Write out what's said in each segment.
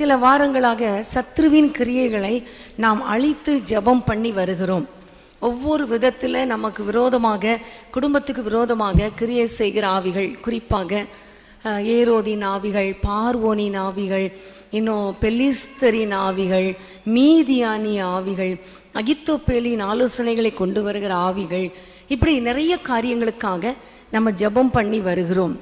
சில வாரங்களாக சத்ருவின் கிரியைகளை நாம் அழித்து ஜெபம் பண்ணி வருகிறோம். ஒவ்வொரு விதத்தில் நமக்கு விரோதமாக குடும்பத்துக்கு விரோதமாக கிரியை செய்கிற ஆவிகள் குறிப்பாக ஏரோதின் ஆவிகள் பார்வோனின் ஆவிகள் இன்னும் பெலிஸ்தரின் ஆவிகள் மீதியானி ஆவிகள் அகித்தோப்பேலியின் ஆலோசனைகளை கொண்டு வருகிற ஆவிகள் இப்படி நிறைய காரியங்களுக்காக நம்ம ஜெபம் பண்ணி வருகிறோம்.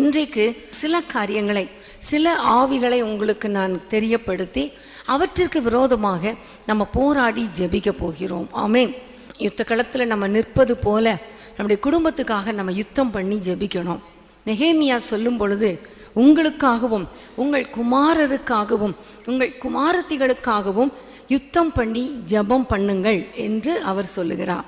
இன்றைக்கு சில காரியங்களை சில ஆவிகளை உங்களுக்கு நான் தெரியப்படுத்தி அவற்றிற்கு விரோதமாக நம்ம போராடி ஜெபிக்க போகிறோம். ஆமேன். யுத்த களத்தில் நம்ம நிற்பது போல நம்முடைய குடும்பத்துக்காக நம்ம யுத்தம் பண்ணி ஜெபிக்கணும். நெகேமியா சொல்லும் பொழுது உங்களுக்காகவும் உங்கள் குமாரருக்காகவும் உங்கள் குமாரத்திகளுக்காகவும் யுத்தம் பண்ணி ஜெபம் பண்ணுங்கள் என்று அவர் சொல்லுகிறார்.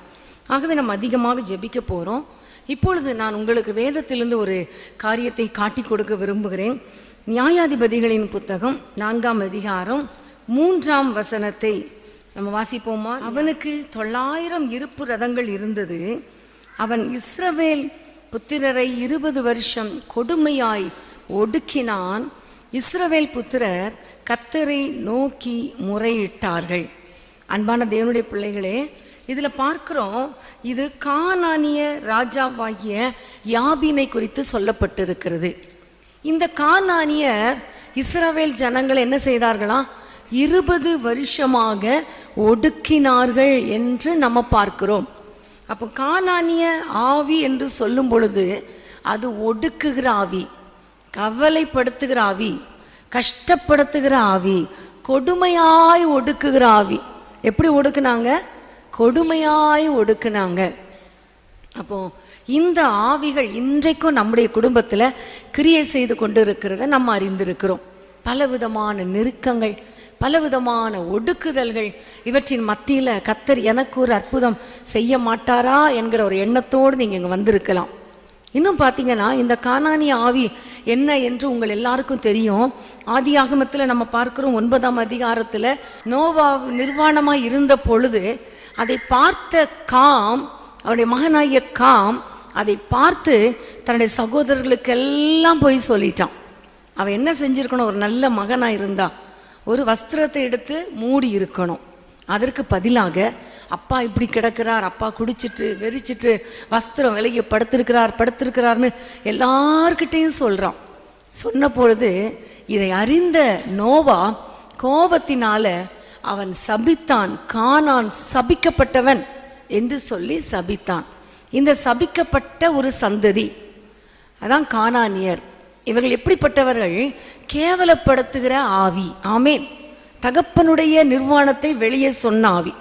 ஆகவே நம்ம அதிகமாக ஜெபிக்க போகிறோம் இப்பொழுது நான் உங்களுக்கு வேதத்திலிருந்து ஒரு காரியத்தை காட்டி கொடுக்க விரும்புகிறேன். நியாயாதிபதிகளின் புத்தகம் நான்காம் அதிகாரம் மூன்றாம் வசனத்தை நம்ம வாசிப்போமா? அவனுக்கு தொள்ளாயிரம் இருப்பு ரதங்கள் இருந்தது. அவன் இஸ்ரவேல் புத்திரரை இருபது வருஷம் கொடுமையாய் ஒடுக்கினான். இஸ்ரவேல் புத்திரர் கத்தரை நோக்கி முறையிட்டார்கள். அன்பான தேவனுடைய பிள்ளைகளே இதில் பார்க்கிறோம் இது கானானிய ராஜாவாகிய யாபினை குறித்து சொல்லப்பட்டிருக்கிறது. இந்த கானானியர் இஸ்ரவேல் ஜனங்கள் என்ன செய்தார்களா? இருபது வருஷமாக ஒடுக்கினார்கள் என்று நம்ம பார்க்கிறோம். அப்போ கானானிய ஆவி என்று சொல்லும் பொழுது அது ஒடுக்குகிற ஆவி கவலைப்படுத்துகிற ஆவி கஷ்டப்படுத்துகிற ஆவி கொடுமையாய் ஒடுக்குகிற ஆவி. எப்படி ஒடுக்குனாங்க? கொடுமையாய் ஒடுக்குனாங்க. அப்போது இந்த ஆவிகள் இன்றைக்கும் நம்முடைய குடும்பத்தில் கிரியை செய்து கொண்டு இருக்கிறத நம்ம அறிந்திருக்கிறோம். பலவிதமான நெருக்கங்கள் பலவிதமான ஒடுக்குதல்கள் இவற்றின் மத்தியில் கத்தர் எனக்கு ஒரு அற்புதம் செய்ய மாட்டாரா என்கிற ஒரு எண்ணத்தோடு நீங்கள் இங்கே வந்திருக்கலாம். இன்னும் பார்த்தீங்கன்னா இந்த கானானிய ஆவி என்ன என்று உங்கள் எல்லாருக்கும் தெரியும். ஆதி ஆகமத்தில் நம்ம பார்க்குறோம் ஒன்பதாம் அதிகாரத்தில் நோவா நிர்வாணமாக இருந்த பொழுது அதை பார்த்த காம் அவருடைய மகனாகிய காம் அதை பார்த்து தன்னுடைய சகோதரர்களுக்கெல்லாம் போய் சொல்லிட்டான். அவன் என்ன செஞ்சிருக்கணும்? ஒரு நல்ல மகனாக இருந்தா. ஒரு வஸ்திரத்தை எடுத்து மூடி இருக்கணும். அதற்கு பதிலாக அப்பா இப்படி கிடக்கிறார் அப்பா குடிச்சிட்டு வெறிச்சிட்டு வஸ்திரம் விலகி படுத்திருக்கிறார் படுத்திருக்கிறார்னு எல்லார்கிட்டையும் சொல்கிறான் சொன்ன பொழுது இதை அறிந்த நோவா கோபத்தினால அவன் சபித்தான் கானான் சபிக்கப்பட்டவன் என்று சொல்லி சபித்தான். இந்த சபிக்கப்பட்ட ஒரு சந்ததி. அதான் கானானியர். இவர்கள் எப்படிப்பட்டவர்கள்? கேவலப்படுத்துகிற ஆவி. ஆமேன். தகப்பனுடைய நிர்வாணத்தை வெளியே சொன்ன ஆவி.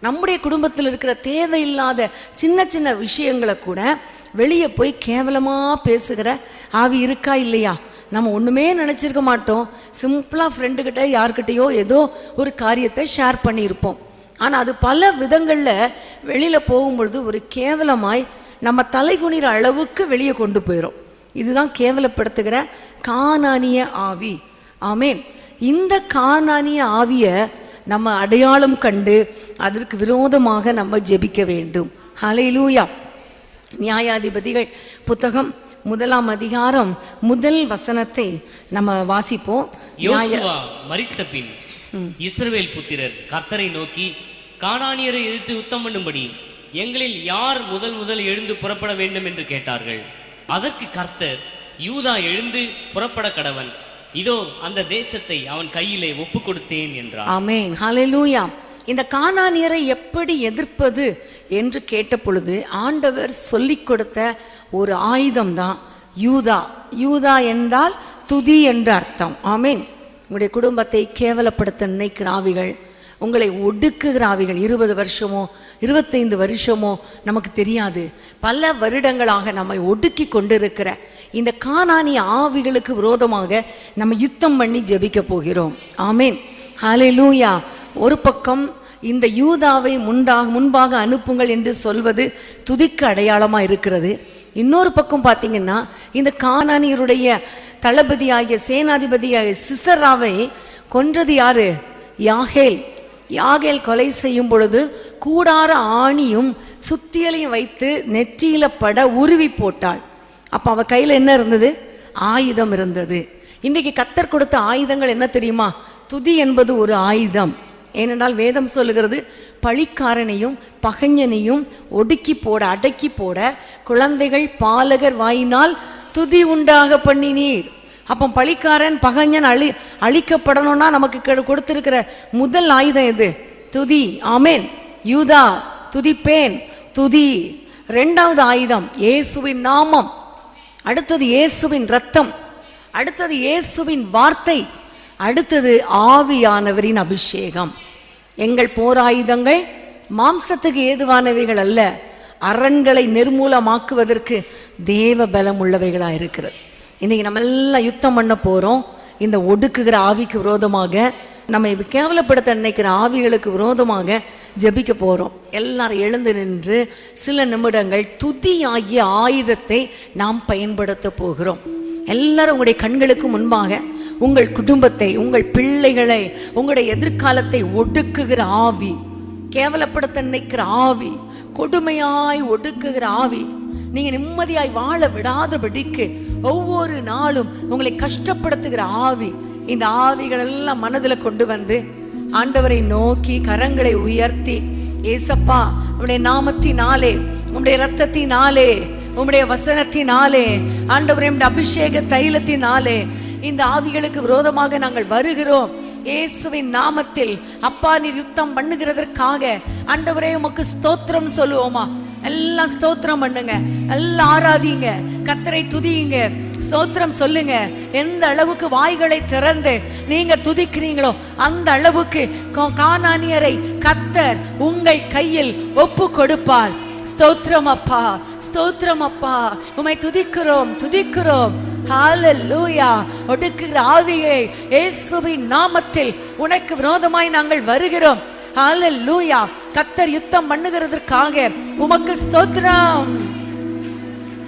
நம்முடைய குடும்பத்தில் இருக்கிற தேவையில்லாத சின்ன சின்ன விஷயங்களை கூட வெளியே போய் கேவலமாக பேசுகிற ஆவி இருக்கா இல்லையா? நம்ம ஒன்றுமே நினச்சிருக்க மாட்டோம். சிம்பிளாக ஃப்ரெண்டுக்கிட்ட யார்கிட்டயோ ஏதோ ஒரு காரியத்தை ஷேர் பண்ணியிருப்போம். ஆனால் அது பல விதங்களில் வெளியில் போகும்பொழுது ஒரு கேவலமாய் நம்ம தலைகுனிற அளவுக்கு வெளியே கொண்டு போயிடும் இதுதான் கேவலப்படுத்துகிற காணானிய ஆவி. ஆமேன். இந்த காணானிய ஆவியை நம்ம அடையாளம் கண்டு அதற்கு விரோதமாக நம்ம ஜெபிக்க வேண்டும். ஹalleluya. நியாயாதிபதிகள் புத்தகம் முதலாம் அதிகாரம் முதல் வசனத்தை நம்ம வாசிப்போம். மறித்த பின் இஸ்ரவேல் புத்திரர் கர்த்தரை நோக்கி கானானியரை எதிர்த்து யுத்தம் பண்ணும்படி எங்களில் யார் முதல் முதல் எழுந்து புறப்பட வேண்டும் என்று கேட்டார்கள். அதற்கு கர்த்தர் யூதா எழுந்து புறப்பட கடவன். இதோ அந்த தேசத்தை அவன் கையிலே ஒப்பு கொடுத்தேன் என்றார். ஆமென். ஹalleluya. இந்த கானானியரை எப்படி எதிர்ப்பது என்று கேட்ட பொழுது ஆண்டவர் சொல்லிக் கொடுத்த ஒரு ஆயுதம்தான் யூதா. யூதா என்றால் துதி என்ற அர்த்தம். ஆமென். உங்களுடைய குடும்பத்தை கேவலப்படுத்த நினைக்கிற ஆவிகள் உங்களை ஒடுக்குகிற ஆவிகள் இருபது வருஷமோ இருபத்தைந்து வருஷமோ நமக்கு தெரியாது. பல வருடங்களாக நம்மை ஒடுக்கி கொண்டிருக்கிற இந்த காணாணி ஆவிகளுக்கு விரோதமாக நம்ம யுத்தம் பண்ணி ஜெபிக்க போகிறோம். ஆமேன். லூயா ஒரு பக்கம் இந்த யூதாவை முன்பாக முன்பாக அனுப்புங்கள் என்று சொல்வது துதிக்கு அடையாளமாக இருக்கிறது. இன்னொரு பக்கம் பார்த்தீங்கன்னா இந்த காணானியருடைய தளபதியாகிய சேனாதிபதியாகிய சிசராவை கொன்றது யாரு? யாகேல். யாகேல் கொலை செய்யும் பொழுது கூடார ஆணியும் சுத்தியலையும் வைத்து நெற்றியில பட உருவி போட்டாள். அப்ப அவ கையில என்ன இருந்தது? ஆயுதம் இருந்தது. இன்றைக்கி கத்தர் கொடுத்த ஆயுதங்கள் என்ன தெரியுமா? துதி என்பது ஒரு ஆயுதம். ஏனென்றால் வேதம் சொல்லுகிறது பழிக்காரனையும் பகைஞனையும் ஒடுக்கி போட அடக்கி போட குழந்தைகள் பாலகர் வாயினால் துதி உண்டாக பண்ணினீர். அப்போ பழிக்காரன் பகைஞன் அழி அழிக்கப்படணும்னா நமக்கு கெ- முதல் ஆயுதம் எது? துதி. ஆமேன். யூதா துதிப்பேன். துதி. ரெண்டாவது ஆயுதம் இயேசுவின் நாமம். அடுத்தது இயேசுவின் ரத்தம் அடுத்தது இயேசுவின் வார்த்தை. அடுத்தது ஆவியானவரின் அபிஷேகம். எங்கள் போராயுதங்கள் மாம்சத்துக்கு ஏதுவானவைகள் அல்ல. அரண்களை நிர்மூலமாக்குவதற்கு தேவ பலம் உள்ளவைகளாக இருக்கிறது இன்னைக்கு நம்ம எல்லாம் யுத்தம் பண்ண போறோம். இந்த ஒடுக்குகிற ஆவிக்கு விரோதமாக நம்ம கேவலப்படுத்த நினைக்கிற ஆவிகளுக்கு விரோதமாக ஜபிக்க போறோம். எல்லாரும் எழுந்து நின்று சில நிமிடங்கள் துதியாகிய ஆயுதத்தை நாம் பயன்படுத்த போகிறோம். எல்லாரும் உங்களுடைய கண்களுக்கு முன்பாக உங்கள் குடும்பத்தை உங்கள் பிள்ளைகளை உங்களுடைய எதிர்காலத்தை ஒடுக்குகிற ஆவி கேவலப்படுத்த நினைக்கிற ஆவி கொடுமையாய் ஒடுக்குகிற ஆவி நீங்க நிம்மதியாய் வாழ விடாதபடிக்கு ஒவ்வொரு நாளும் உங்களை கஷ்டப்படுத்துகிற ஆவி இந்த ஆவிகள் எல்லாம் மனதில் கொண்டு வந்து ஆண்டவரை நோக்கி கரங்களை உயர்த்தி ஏசப்பா உடைய நாமத்தினாலே உம்முடைய ரத்தத்தினாலே உம்முடைய வசனத்தினாலே ஆண்டவரே அபிஷேக தைலத்தினாலே இந்த ஆவிகளுக்கு விரோதமாக நாங்கள் வருகிறோம். இயேசுவின் நாமத்தில் அப்பா நீர் யுத்தம் பண்ணுகிறதற்காக ஆண்டவரே உமக்கு ஸ்தோத்திரம் சொல்லுவோமா? எல்லாம் ஸ்தோத்திரம் பண்ணுங்க. எல்லாம் ஆராதிங்க. கத்தரை துதியுங்க. ஸ்தோத்திரம் சொல்லுங்க. எந்த அளவுக்கு வாய்களை திறந்து நீங்க துதிக்கிறீங்களோ அந்த அளவுக்கு கா- கானானியரை கத்தர் உங்கள் கையில் ஒப்பு கொடுப்பார் ஸ்தோத்திரம் அப்பா. ஸ்தோத்திரம் அப்பா. உமை துதிக்கிறோம். துதிக்கிறோம். ஹalleluya ஒடுக்குகிற ஆவியை இயேசுவின் நாமத்தில் உனக்கு விரோதமாய் நாங்கள் வருகிறோம். ஹalleluya கத்தர் யுத்தம் பண்ணுகிறதற்காக உமக்கு ஸ்தோத்ரம்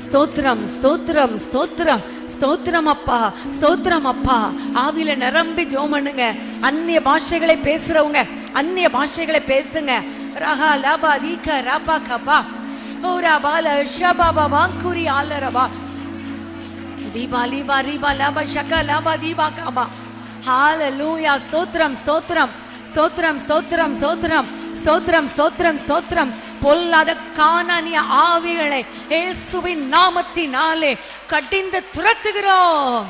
ஸ்தோத்திரம் ஸ்தோத்திரம் ஸ்தோத்திரம். ஸ்தோத்திரம் அப்பா ஸ்தோத்திரம் அப்பா. ஆவியில நிரம்பி ஜோம் பண்ணுங்க. அந்நிய பாஷைகளை பேசுறவங்க அந்நிய பாஷைகளை பேசுங்க. ரஹா லபா தீக ரபா கபா. ஓ பால ஷபா வாங்குரி ஆலரபா தீபா லீபா ரீபா லபா ஷக்கா லபா தீபா கபா. ஹalleluya ஸ்தோத்திரம் ஸ்தோத்திரம். ஸ்தோத்திரம் ஸ்தோத்திரம் ஸ்தோத்திரம் ஸ்தோத்திரம் ஸ்தோத்திரம் ஸ்தோத்திரம். பொல்லாத காணானிய ஆவிகளை இயேசுவின் நாமத்தினாலே கடிந்து துரத்துகிறோம்.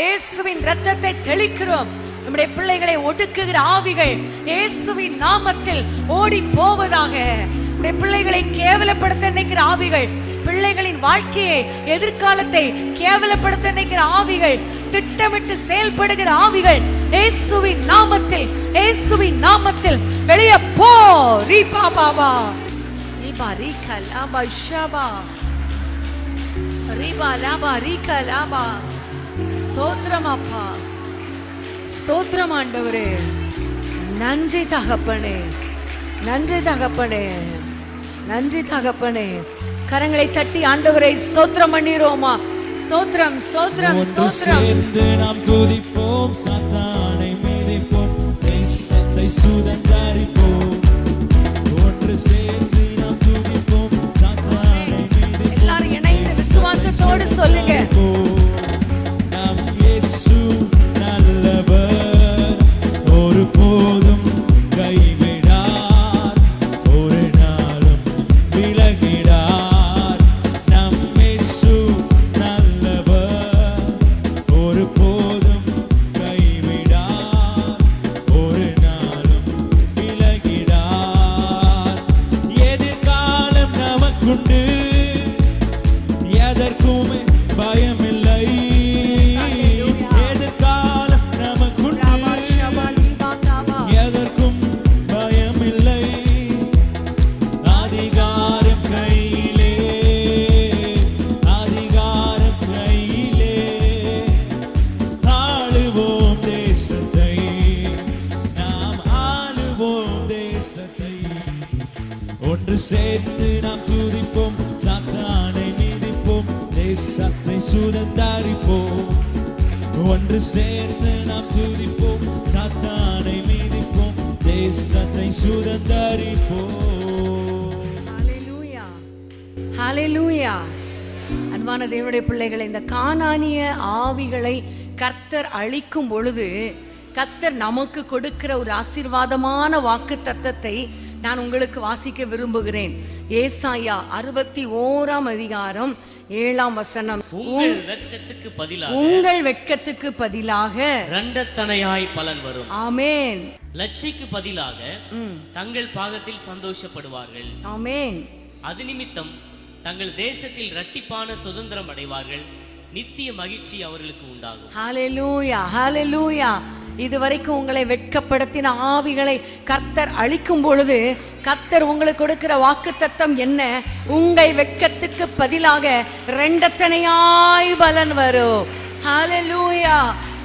இயேசுவின் ரத்தத்தை தெளிக்கிறோம். நம்முடைய பிள்ளைகளை ஒடுக்குகிற ஆவிகள் இயேசுவின் நாமத்தில் ஓடி போவதாக நம்முடைய பிள்ளைகளை கேவலப்படுத்த நினைக்கிற ஆவிகள் பிள்ளைகளின் வாழ்க்கையை எதிர்காலத்தை கேவலப்படுத்த நினைக்கிற ஆவிகள் திட்டமிட்டு செயல்படுகிற ஆவிகள் இயேசுவின் நாமத்தில் இயேசுவின் நாமத்தில் வெளியே போ ரீபா பாபா ரீபா ரீகா லாபா ஷபா ரீபா லாபா ரீகா லாபா ஸ்தோத்திரம் அப்பா. ஸ்தோத்திரம் ஆண்டவரே. நன்றி தகப்பனே. நன்றி தகப்பனே. நன்றி தகப்பனே. கரங்களை தட்டி ஆண்டவரை ஸ்தோத்திரம் பண்ணிரோமா ஸ்தோத்திரம் ஸ்தோத்திரம் ஸ்தோத்திரம். சேர்ந்து நாம் துதிப்போம் சாத்தானை மீதிப்போம். தேசத்தை சுதந்தரிப்போம். நாம் துதிப்போம் சத்தானை மீதிப்போம். தேசத்தை சுதந்தரிப்போம். அன்பான தேவனுடைய பிள்ளைகளை இந்த கானானிய ஆவிகளை கர்த்தர் அழிக்கும் பொழுது கர்த்தர் நமக்கு கொடுக்கிற ஒரு ஆசீர்வாதமான வாக்கு தத்தத்தை நான் உங்களுக்கு வாசிக்க விரும்புகிறேன். ஏசாயா அறுபத்தி ஓராம் அதிகாரம் ஏழாம் வசனம். உங்கள் வெட்கத்துக்கு பதிலாக உங்கள் வெட்கத்துக்கு பதிலாக இரண்டத்தனையாய் பலன் வரும். ஆமேன். லட்சிக்கு பதிலாக தங்கள் பாகத்தில் சந்தோஷப்படுவார்கள். ஆமேன். அது நிமித்தம் தங்கள் தேசத்தில் இரட்டிப்பான சுதந்திரம் அடைவார்கள். நித்திய மகிழ்ச்சி அவர்களுக்கு உண்டாகும். ஹalleluya ஹalleluya. இதுவரைக்கும் உங்களை வெட்கப்படுத்தின ஆவிகளை கர்த்தர் அழிக்கும் பொழுது கர்த்தர் உங்களுக்கு கொடுக்கிற வாக்குத்தத்தம் என்ன? உங்கள் வெட்கத்துக்கு பதிலாக ரெண்டத்தனையாய் பலன் வரும். ஹalleluya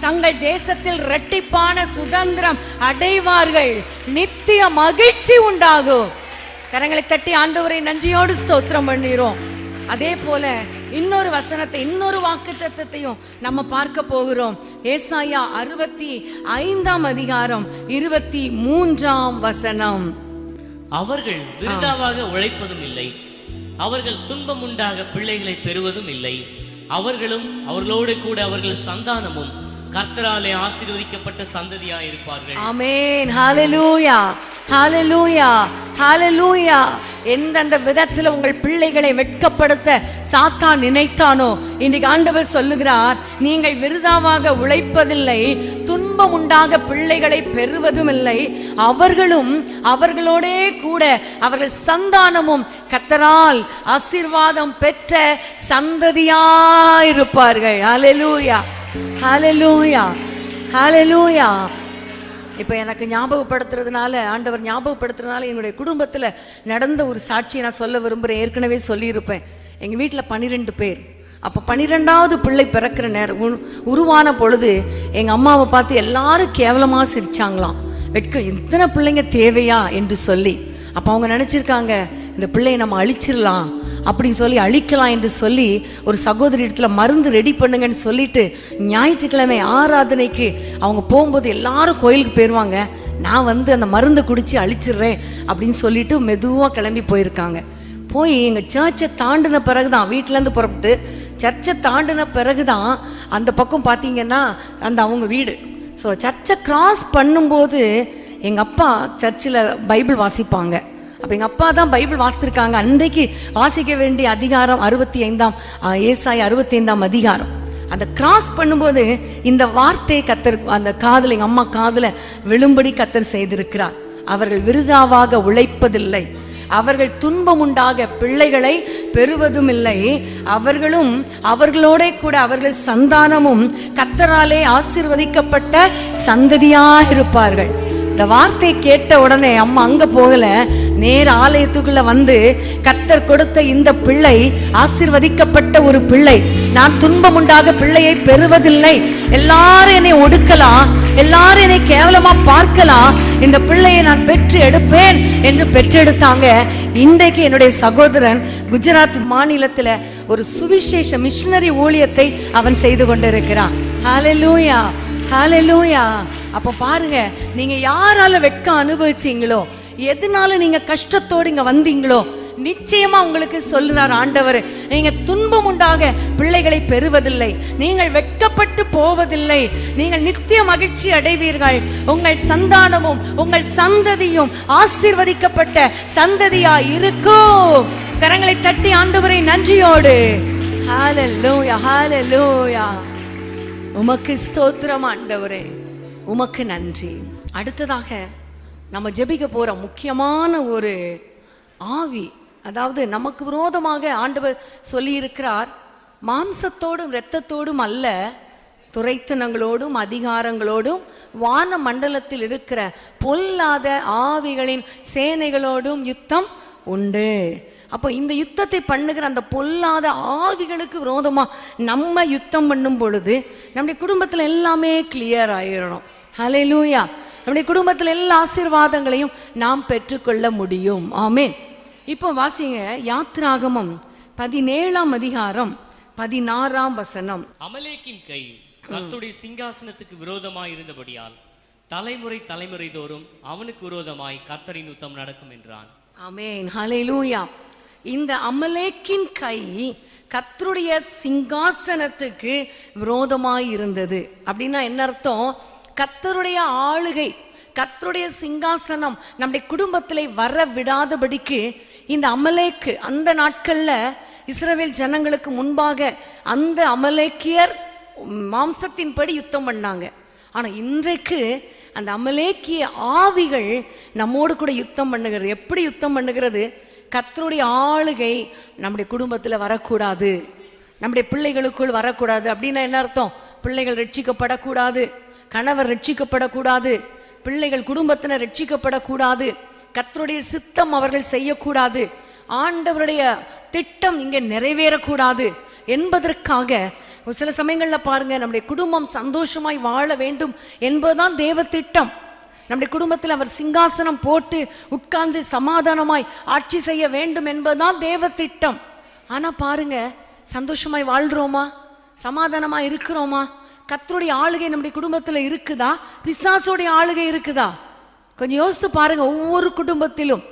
தங்கள் தேசத்தில் இரட்டிப்பான சுதந்திரம் அடைவார்கள். நித்திய மகிழ்ச்சி உண்டாகும். கரங்களை தட்டி ஆண்டவரை நன்றியோடு ஸ்தோத்திரம் பண்ணிரும் அதே போல இன்னொரு வசனத்தை இன்னொரு வாக்கு நம்ம பார்க்க போகிறோம். ஏசாயா அறுபத்தி ஐந்தாம் அதிகாரம் இருபத்தி மூன்றாம் வசனம். அவர்கள் விருதாவாக உழைப்பதும் இல்லை. அவர்கள் துன்பம் உண்டாக பிள்ளைகளை பெறுவதும் இல்லை. அவர்களும் அவர்களோடு கூட அவர்கள் சந்தானமும் கர்த்தராலே ஆசீர்வதிக்கப்பட்ட சந்ததியாய் இருப்பார்கள் ஆமென். ஹalleluya. ஹalleluya. ஹalleluya. எந்தெந்த விதத்தில் உங்கள் பிள்ளைகளை வெட்கப்படுத்த சாத்தான் நினைத்தானோ? இன்னைக்கு ஆண்டவர் சொல்லுகிறார் நீங்கள் விருதாவாக உழைப்பதில்லை துன்பம் உண்டாக பிள்ளைகளை பெறுவதும் இல்லை அவர்களும் அவர்களோடே கூட அவர்கள் சந்தானமும் கத்தரால் ஆசீர்வாதம் பெற்ற சந்ததியாயிருப்பார்கள். ஹalleluya. அலலூயா அலலூயா இப்போ எனக்கு ஞாபகப்படுத்துறதுனால ஆண்டவர் ஞாபகப்படுத்துறதுனால என்னுடைய குடும்பத்தில் நடந்த ஒரு சாட்சியை நான் சொல்ல விரும்புகிறேன் ஏற்கனவே சொல்லியிருப்பேன். எங்கள் வீட்டில் பன்னிரெண்டு பேர். அப்போ பன்னிரெண்டாவது பிள்ளை பிறக்கிற நேரம் உருவான பொழுது எங்கள் அம்மாவை பார்த்து எல்லாரும் கேவலமாக சிரிச்சாங்களாம். வெட்கம் இத்தனை பிள்ளைங்க தேவையா? என்று சொல்லி. அப்போ அவங்க நினச்சிருக்காங்க இந்த பிள்ளையை நம்ம அழிச்சிடலாம் அப்படின்னு சொல்லி அழிக்கலாம் என்று சொல்லி ஒரு சகோதரி இடத்துல மருந்து ரெடி பண்ணுங்கன்னு சொல்லிட்டு ஞாயிற்றுக்கிழமை ஆராதனைக்கு அவங்க போகும்போது எல்லாரும் கோயிலுக்கு போயிடுவாங்க நான் வந்து அந்த மருந்தை குடிச்சு அழிச்சிடுறேன் அப்படின்னு சொல்லிட்டு மெதுவாக கிளம்பி போயிருக்காங்க. போய் எங்கள் சர்ச்சை தாண்டின பிறகு தான் வீட்டிலேருந்து புறப்பட்டு சர்ச்சை தாண்டின பிறகு தான் அந்த பக்கம் பார்த்தீங்கன்னா அந்த அவங்க வீடு. ஸோ சர்ச்சை கிராஸ் பண்ணும்போது எங்கள் அப்பா சர்ச்சில் பைபிள் வாசிப்பாங்க. அப்போ எங்கள் அப்பா தான் பைபிள் வாசித்திருக்காங்க அன்றைக்கு வாசிக்க வேண்டிய அதிகாரம் அறுபத்தி ஐந்தாம் ஏசாய் அறுபத்தி ஐந்தாம் அதிகாரம். அந்த கிராஸ் பண்ணும்போது இந்த வார்த்தையை கத்தர் அந்த காதில் எங்கள் அம்மா காதில் விழும்படி கத்தர் செய்திருக்கிறார். அவர்கள் விருதாவாக உழைப்பதில்லை. அவர்கள் துன்பம் உண்டாக பிள்ளைகளை பெறுவதும் இல்லை அவர்களும் அவர்களோட கூட அவர்கள் சந்தானமும் கத்தராலே ஆசிர்வதிக்கப்பட்ட சந்ததியாக இருப்பார்கள் இந்த வார்த்தையை கேட்ட உடனே அம்மா அங்க போகல. நேர ஆலயத்துக்குள்ள வந்து கத்தர் கொடுத்த இந்த பிள்ளை ஆசிர்வதிக்கப்பட்ட ஒரு பிள்ளை. நான் துன்பம் உண்டாக பிள்ளையை பெறுவதில்லை. எல்லாரும் என்னை ஒடுக்கலாம். எல்லாரும் என்னை கேவலமா பார்க்கலாம். இந்த பிள்ளையை நான் பெற்று எடுப்பேன் என்று பெற்றெடுத்தாங்க. இன்றைக்கு என்னுடைய சகோதரன் குஜராத் மாநிலத்துல ஒரு சுவிசேஷ மிஷினரி ஊழியத்தை அவன் செய்து கொண்டிருக்கிறான். ஹalleluya ஹalleluya அப்போ பாருங்க நீங்க யாரால வெட்கம் அனுபவிச்சீங்களோ எதனால நீங்க கஷ்டத்தோடு இங்க வந்தீங்களோ நிச்சயமா உங்களுக்கு சொல்றார் ஆண்டவர். நீங்க துன்பம் உண்டாக பிள்ளைகளை பெறுவதில்லை நீங்கள் வெட்கப்பட்டு போவதில்லை நீங்கள் நித்திய மகிழ்ச்சி அடைவீர்கள். உங்கள் சந்தானமும் உங்கள் சந்ததியும் ஆசீர்வதிக்கப்பட்ட சந்ததியா இருக்கும். கரங்களை தட்டி ஆண்டவரை நன்றியோடு. ஹalleluya ஹalleluya உமக்கு ஸ்தோத்திரம் ஆண்டவரே. உமக்கு நன்றி. அடுத்ததாக நம்ம ஜெபிக்க போகிற முக்கியமான ஒரு ஆவி அதாவது நமக்கு விரோதமாக ஆண்டவர் சொல்லியிருக்கிறார் மாம்சத்தோடும் இரத்தத்தோடும் அல்ல துரைத்தனங்களோடும் அதிகாரங்களோடும் வான மண்டலத்தில் இருக்கிற பொல்லாத ஆவிகளின் சேனைகளோடும் யுத்தம் உண்டு. அப்போ இந்த யுத்தத்தை பண்ணுகிற அந்த பொல்லாத ஆவிகளுக்கு விரோதமாக நம்ம யுத்தம் பண்ணும் பொழுது நம்முடைய குடும்பத்தில் எல்லாமே கிளியர் ஆயிடணும் ஹalleluya நம்முடைய குடும்பத்துல எல்லா ஆசீர்வாதங்களையும் நாம் பெற்றுக்கொள்ள முடியும். ஆமென் இப்போ வாசிங்க யாத்ராகமம் பதினேழாம் அதிகாரம் பதினாறாம் வசனம். அமலேக்கின் கை கர்த்தருடைய சிங்காசனத்துக்கு விரோதமாய் இருந்தபடியால் தலைமுறை தலைமுறை தோறும் அவனுக்கு விரோதமாய் கர்த்தரின் யுத்தம் நடக்கும் என்றான். ஆமென் ஹalleluya இந்த அமலேக்கின் கை கர்த்தருடைய சிங்காசனத்துக்கு விரோதமாய் இருந்தது. அப்படின்னா என்ன அர்த்தம்? கத்தருடைய ஆளுகை கத்தருடைய சிங்காசனம் நம்முடைய குடும்பத்திலே வர விடாதபடிக்கு இந்த அமலேக்கு அந்த நாட்களில் இஸ்ரவேல் ஜனங்களுக்கு முன்பாக அந்த அமலேக்கியர் மாம்சத்தின்படி யுத்தம் பண்ணாங்க. ஆனால் இன்றைக்கு அந்த அமலேக்கிய ஆவிகள் நம்மோடு கூட யுத்தம் பண்ணுகிறது. எப்படி யுத்தம் பண்ணுகிறது? கத்தருடைய ஆளுகை நம்முடைய குடும்பத்தில் வரக்கூடாது. நம்முடைய பிள்ளைகளுக்குள் வரக்கூடாது. அப்படின்னா என்ன அர்த்தம்? பிள்ளைகள் ரட்சிக்கப்படக்கூடாது. கணவர் ரட்சிக்கப்படக்கூடாது பிள்ளைகள் குடும்பத்தினர் ரட்சிக்கப்படக்கூடாது கத்தருடைய சித்தம் அவர்கள் செய்யக்கூடாது ஆண்டவருடைய திட்டம் இங்கே நிறைவேறக்கூடாது என்பதற்காக ஒரு சில சமயங்களில் பாருங்க நம்முடைய குடும்பம் சந்தோஷமாய் வாழ வேண்டும் என்பதுதான் தேவ திட்டம். நம்முடைய குடும்பத்தில் அவர் சிங்காசனம் போட்டு உட்கார்ந்து சமாதானமாய் ஆட்சி செய்ய வேண்டும் என்பதுதான் தேவ திட்டம். ஆனால் பாருங்க சந்தோஷமாய் வாழ்கிறோமா சமாதானமா இருக்கிறோமா? கத்தருடைய ஆளுகை நம்முடைய குடும்பத்தில் இருக்குதா? பிசாசோடைய ஆளுகை இருக்குதா? கொஞ்சம் யோசித்து பாருங்க ஒவ்வொரு குடும்பத்திலும்.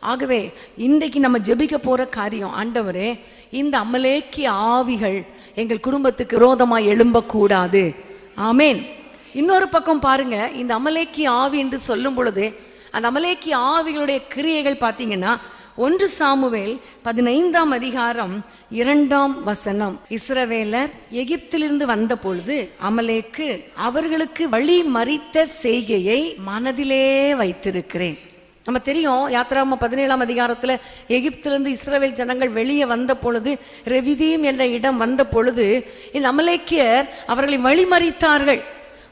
ஆகவே இன்றைக்கு நம்ம ஜெபிக்க போற காரியம் ஆண்டவரே இந்த அமலேக்கிய ஆவிகள் எங்கள் குடும்பத்துக்கு விரோதமாக எழும்பக்கூடாது. ஆமேன். இன்னொரு பக்கம் பாருங்க இந்த அமலேக்கிய ஆவி என்று சொல்லும் பொழுது அந்த அமலேக்கிய ஆவிகளுடைய கிரியைகள் பார்த்தீங்கன்னா ஒன்று சாமுவேல் பதினைந்தாம் அதிகாரம் இரண்டாம் வசனம். இஸ்ரவேலர் எகிப்திலிருந்து வந்த பொழுது அமலேக்கு அவர்களுக்கு வழி மறித்த செய்கையை மனதிலே வைத்திருக்கிறேன். நம்ம தெரியும் யாத்திராம பதினேழாம் அதிகாரத்துல எகிப்திலிருந்து இஸ்ரவேல் ஜனங்கள் வெளியே வந்த பொழுது ரெவிதீம் என்ற இடம் வந்த பொழுது இந்த அமலேக்கியர் அவர்களை வழிமறித்தார்கள்.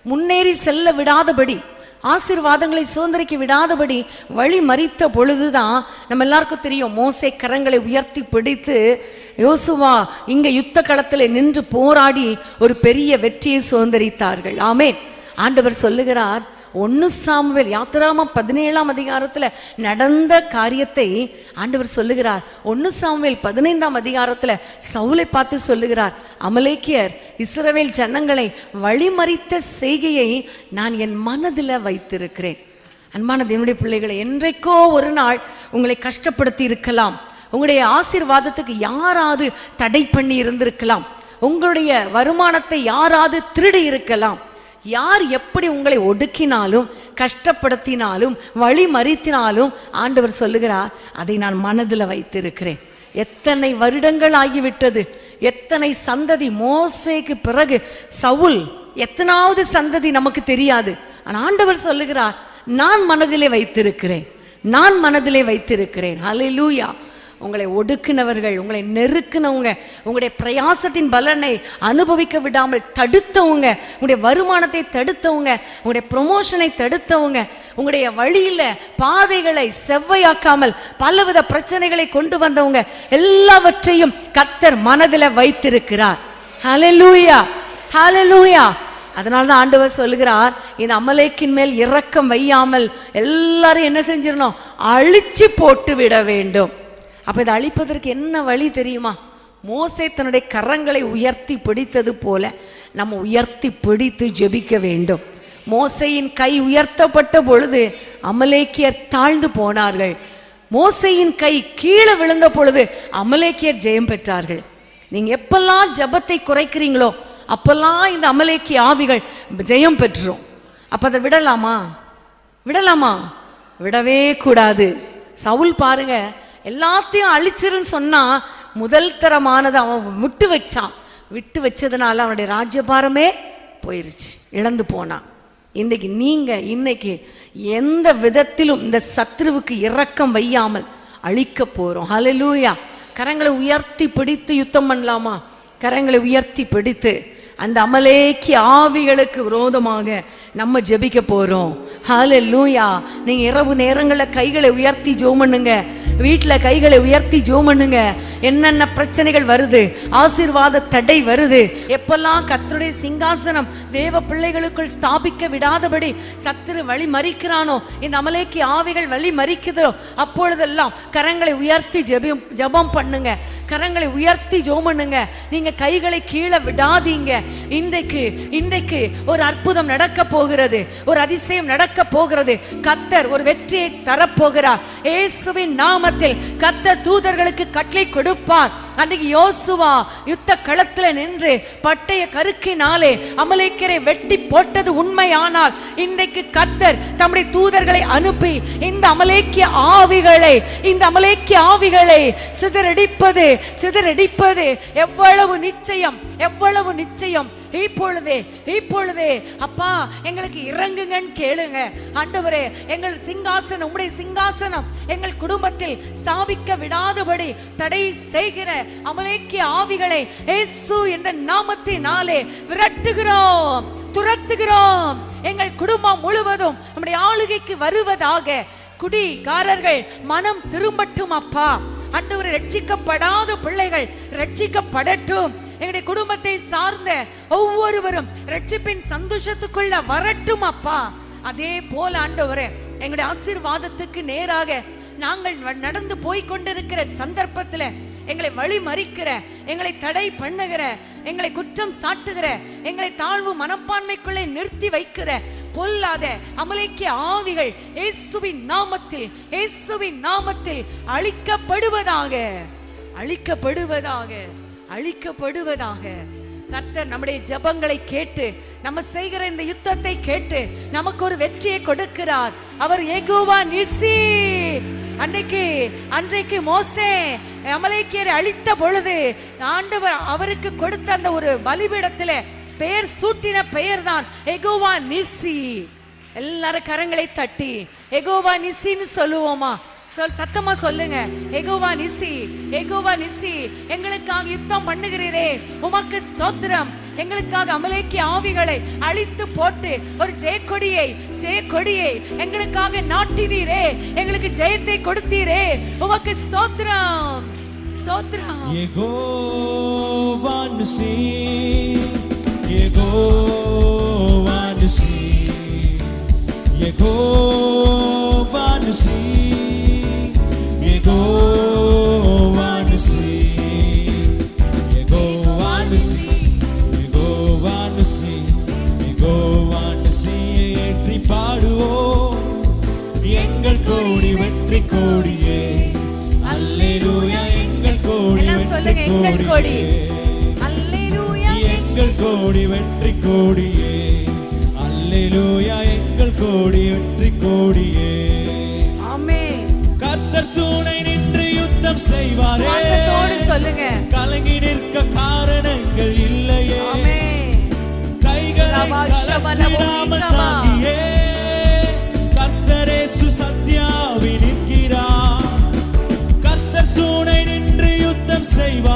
முன்னேறி செல்ல விடாதபடி ஆசீர்வாதங்களை சுதந்திரிக்க விடாதபடி வழி மறித்த பொழுதுதான் நம்ம எல்லாருக்கும் தெரியும். மோசை கரங்களை உயர்த்தி பிடித்து யோசுவா இங்க யுத்த களத்தில் நின்று போராடி ஒரு பெரிய வெற்றியை சுதந்திரித்தார்கள். ஆமேன். ஆண்டவர் சொல்லுகிறார் ஒன்று சாமுவேல் யாத்திராம பதினேழாம் அதிகாரத்தில் நடந்த காரியத்தை ஆண்டவர் சொல்லுகிறார். ஒன்று சாமுவேல் பதினைந்தாம் அதிகாரத்தில் சவுலை பார்த்து சொல்லுகிறார் அமலேக்கியர் இஸ்ரவேல் ஜனங்களை வழிமறித்த செய்கையை நான் என் மனதில் வைத்திருக்கிறேன். அன்பான தேவனுடைய பிள்ளைகளை என்றைக்கோ ஒரு நாள் உங்களை கஷ்டப்படுத்தி இருக்கலாம். உங்களுடைய ஆசீர்வாதத்துக்கு யாராவது தடை பண்ணி இருந்திருக்கலாம். உங்களுடைய வருமானத்தை யாராவது திருடி இருக்கலாம். யார் எப்படி உங்களை ஒடுக்கினாலும் கஷ்டப்படுத்தினாலும் வழி மறித்தினாலும் ஆண்டவர் சொல்லுகிறார் அதை நான் மனதில் வைத்திருக்கிறேன். எத்தனை வருடங்கள் ஆகிவிட்டது எத்தனை சந்ததி மோசேக்கு பிறகு சவுல் எத்தனாவது சந்ததி நமக்கு தெரியாது. ஆனால் ஆண்டவர் சொல்லுகிறார் நான் மனதிலே வைத்திருக்கிறேன். நான் மனதிலே வைத்திருக்கிறேன். ஹalleluya. உங்களை ஒடுக்கினவர்கள் உங்களை நெருக்கினவங்க உங்களுடைய பிரயாசத்தின் பலனை அனுபவிக்க விடாமல் தடுத்தவங்க உங்களுடைய வருமானத்தை தடுத்தவங்க உங்களுடைய ப்ரொமோஷனை தடுத்தவங்க உங்களுடைய வழியில பாதைகளை செவ்வையாக்காமல் பலவித பிரச்சனைகளை கொண்டு வந்தவங்க எல்லாவற்றையும் கத்தர் மனதில் வைத்திருக்கிறார். ஹலலூயா ஹலலூயா அதனால தான் ஆண்டவர் சொல்லுகிறார் இந்த அமலேக்கின் மேல் இரக்கம் வையாமல் எல்லாரும் என்ன செஞ்சிடணும் அழிச்சு போட்டு விட வேண்டும். அப்போ இதை அழிப்பதற்கு என்ன வழி தெரியுமா? மோசை தன்னுடைய கரங்களை உயர்த்தி பிடித்தது போல நம்ம உயர்த்தி பிடித்து ஜெபிக்க வேண்டும். மோசையின் கை உயர்த்தப்பட்ட பொழுது அமலேக்கியர் தாழ்ந்து போனார்கள். மோசையின் கை கீழே விழுந்த பொழுது அமலேக்கியர் ஜெயம் பெற்றார்கள். நீங்க எப்பெல்லாம் ஜெபத்தை குறைக்கிறீங்களோ அப்பெல்லாம் இந்த அமலேக்கிய ஆவிகள் ஜெயம் பெற்றுரும். அப்போ அதை விடலாமா? விடலாமா? விடவே கூடாது. சவுல் பாருங்க எல்லாத்தையும் அழிச்சிருன்னு சொன்னா முதல் தரமானதை அவன் விட்டு வச்சான். விட்டு வச்சதுனால அவனுடைய ராஜ்யபாரமே போயிருச்சு இழந்து போனான். இன்னைக்கு நீங்க இன்னைக்கு எந்த விதத்திலும் இந்த சத்ருவுக்கு இரக்கம் வையாமல் அழிக்க போறோம். ஹலலூயா கரங்களை உயர்த்தி பிடித்து யுத்தம் பண்ணலாமா? கரங்களை உயர்த்தி பிடித்து அந்த அமலேக்கி ஆவிகளுக்கு விரோதமாக நம்ம ஜெபிக்க போறோம். ஹalleluya நீங்க இரவு நேரங்களில் கைகளை உயர்த்தி ஜோ பண்ணுங்க. வீட்டில் கைகளை உயர்த்தி ஜெபம் பண்ணுங்க. என்னென்ன பிரச்சனைகள் வருது? ஆசீர்வாத தடை வருது. எப்பெல்லாம் கத்தருடைய சிங்காசனம் தேவ பிள்ளைகளுக்குள் ஸ்தாபிக்க விடாதபடி சத்துரு வழி மறிக்கிறானோ இந்த அமலேக்கி ஆவிகள் வழி மறிக்குதோ அப்பொழுதெல்லாம் கரங்களை உயர்த்தி ஜெபம் ஜெபம் பண்ணுங்க. கரங்களை உயர்த்தி ஜெபம் பண்ணுங்க. நீங்க கைகளை கீழே விடாதீங்க. இன்றைக்கு இன்றைக்கு ஒரு அற்புதம் நடக்க போகிறது. ஒரு அதிசயம் நடக்க போகிறது. கத்தர் ஒரு வெற்றியை தரப்போகிறார் இயேசுவின் நாமத்தில் கத்தர் தூதர்களுக்கு கட்டளை கொடுப்பார். அன்றைக்கு யோசுவா யுத்த களத்துல நின்று பட்டய கருக்கினாலே அமலேக்கரை வெட்டி போட்டது உண்மையானால் இன்றைக்கு கத்தர் தம்முடைய தூதர்களை அனுப்பி இந்த அமலேக்கிய ஆவிகளை இந்த அமலேக்கிய ஆவிகளை சிதறடிப்பது சிதறடிப்பது எவ்வளவு நிச்சயம். எவ்வளவு நிச்சயம். இப்பொழுதே இப்பொழுதே அப்பா எங்களுக்கு இறங்குங்கன்னு கேளுங்க. ஆண்டவரே எங்கள் சிங்காசனம் உம்முடைய சிங்காசனம் எங்கள் குடும்பத்தில் ஸ்தாபிக்க விடாதபடி தடை செய்கிற அமலேக்கிய ஆவிகளை ஏசு என்ற நாமத்தினாலே விரட்டுகிறோம் துரத்துகிறோம். எங்கள் குடும்பம் முழுவதும் நம்முடைய ஆளுகைக்கு வருவதாக குடிகாரர்கள் மனம் திரும்பட்டும் அப்பா. ஆண்டவரை ரட்சிக்கப்படாத பிள்ளைகள் ரட்சிக்கப்படட்டும். எங்களுடைய குடும்பத்தை சார்ந்த ஒவ்வொருவரும் ரட்சிப்பின் சந்தோஷத்துக்குள்ள வரட்டும் அப்பா. அதே போல ஆண்டவரே எங்களுடைய ஆசீர்வாதத்துக்கு நேராக நாங்கள் நடந்து போய் கொண்டிருக்கிற சந்தர்ப்பத்துல எங்களை வழி மறிக்கிற எங்களை தடை பண்ணுகிற எங்களை குற்றம் சாட்டுகிற எங்களை தாழ்வு மனப்பான்மைக்குள்ளே நிறுத்தி வைக்கிற பொல்லாத அமலேக்கிய ஆவிகள் இயேசுவின் நாமத்தில் இயேசுவின் நாமத்தில் அழிக்கப்படுவதாக அழிக்கப்படுவதாக. அழிக்கப்படுவதாக கர்த்தர் நம்முடைய ஜெபங்களை கேட்டு நம்ம செய்கிற இந்த யுத்தத்தை கேட்டு நமக்கு ஒரு வெற்றியை கொடுக்கிறார். அவர் ஏகோவா நிசி. அன்றைக்கு அன்றைக்கு மோசே அமலைக்கியரை அழித்த பொழுது ஆண்டவர் அவருக்கு கொடுத்த அந்த ஒரு பலிபீடத்துல பெயர் சூட்டின பெயர் தான் எகோவா நிசி. எல்லாரும் கரங்களை தட்டி எகோவா நிசின்னு சொல்லுவோமா? சொல் சத்தமா சொல்லுங்க. எகோவா நிசி எகோவா நிசி எங்களுக்காக யுத்தம் பண்ணுகிறீரே. உமக்கு ஸ்தோத்திரம். எங்களுக்காக அமலேக்கிய ஆவிகளை அழித்து போட்டு ஒரு ஜெயக்கொடியை ஜெயக்கொடியை எங்களுக்காக நாட்டினீரே. எங்களுக்கு ஜெயத்தை கொடுத்தீரே. உமக்கு ஸ்தோத்திரம். ஸ்தோத்திரம். எகோவா நிசி எகோவா நிசி எகோவா நிசி. எங்கள் கோடி வெற்றி கோடியே அல்லேலூயா எங்கள் கோடி. வெற்றி சொல்லுங்க எங்கள் கோடி கோடியே. அல்லேலூயா எங்கள் கோடி வெற்றி கோடியே. யுத்தம் செய்வாரே சுவாசத்தோடு சொல்லுங்க. கலங்கி நிற்க காரணங்கள் இல்லையே. கைகளை தளர்த்திடாமல். தாங்கியே. கர்த்தரேசு சத்யாவி நிற்கிறார். கர்த்தர் துணை நின்று யுத்தம் செய்வாரே.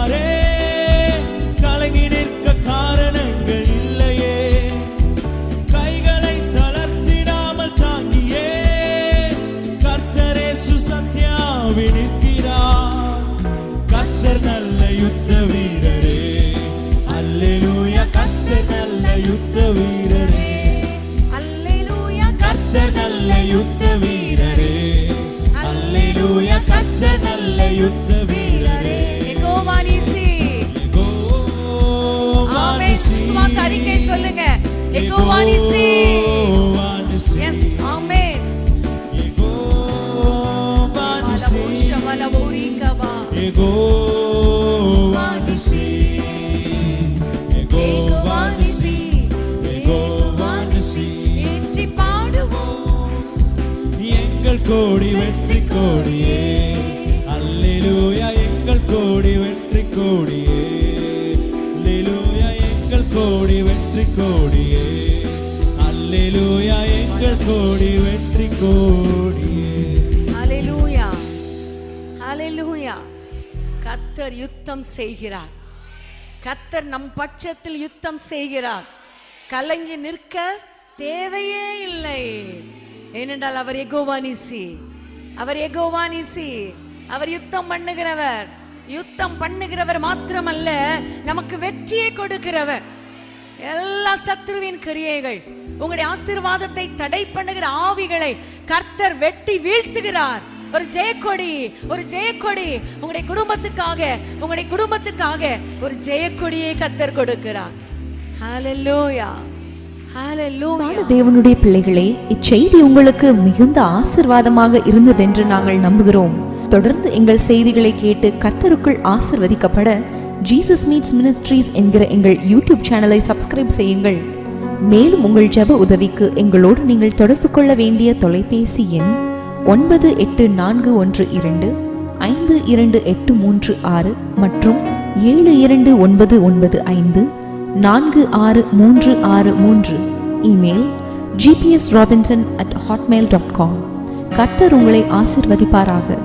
கோடி வெற்றி கோடியே. அல்லூயா எங்கள் கோடி வெற்றி கோடியே. அல்லேலூயா எங்கள் கோடி வெற்றி கோடியே. அல்லூயா எங்கள் கோடி வெற்றி கோடியே. ஹalleluya ஹalleluya கர்த்தர் யுத்தம் செய்கிறார். கர்த்தர் நம் பட்சத்தில் யுத்தம் செய்கிறார். கலங்கி நிற்க தேவையே இல்லை. ஏனென்றால் அவர் எகோவானிசி அவர் எகோவானிசி அவர் யுத்தம் பண்ணுகிறவர். யுத்தம் பண்ணுகிறவர் மாத்திரமல்ல நமக்கு வெற்றியை கொடுக்கிறவர். எல்லா சத்ருவின் கிரியைகள் உங்களுடைய ஆசீர்வாதத்தை தடை பண்ணுகிற ஆவிகளை கர்த்தர் வெட்டி வீழ்த்துகிறார். ஒரு ஜெயக்கொடி ஒரு ஜெயக்கொடி. உங்களுடைய குடும்பத்துக்காக உங்களுடைய குடும்பத்துக்காக ஒரு ஜெயக்கொடியை கத்தர் கொடுக்கிறார். ஹalleluya தேவனுடைய பிள்ளைகளே இச்செய்தி உங்களுக்கு மிகுந்த ஆசிர்வாதமாக இருந்ததென்று நாங்கள் நம்புகிறோம். தொடர்ந்து எங்கள் செய்திகளை கேட்டு கர்த்தருக்குள் ஆசிர்வதிக்கப்பட ஜீசஸ் மீட்ஸ் மினிஸ்ட்ரீஸ் என்கிற எங்கள் யூடியூப் சேனலை சப்ஸ்கிரைப் செய்யுங்கள். மேலும் உங்கள் ஜெப உதவிக்கு எங்களோடு நீங்கள் தொடர்பு கொள்ள வேண்டிய தொலைபேசி எண் ஒன்பது எட்டு நான்கு ஒன்று இரண்டு ஐந்து இரண்டு எட்டு மூன்று ஆறு மற்றும் ஏழு இரண்டு ஒன்பது ஒன்பது ஐந்து. நான்கு ஆறு மூன்று ஆறு மூன்று. Email GPS Robinson at Hotmail dot com. கர்த்தர் உங்களை ஆசிர்வதிப்பாராக.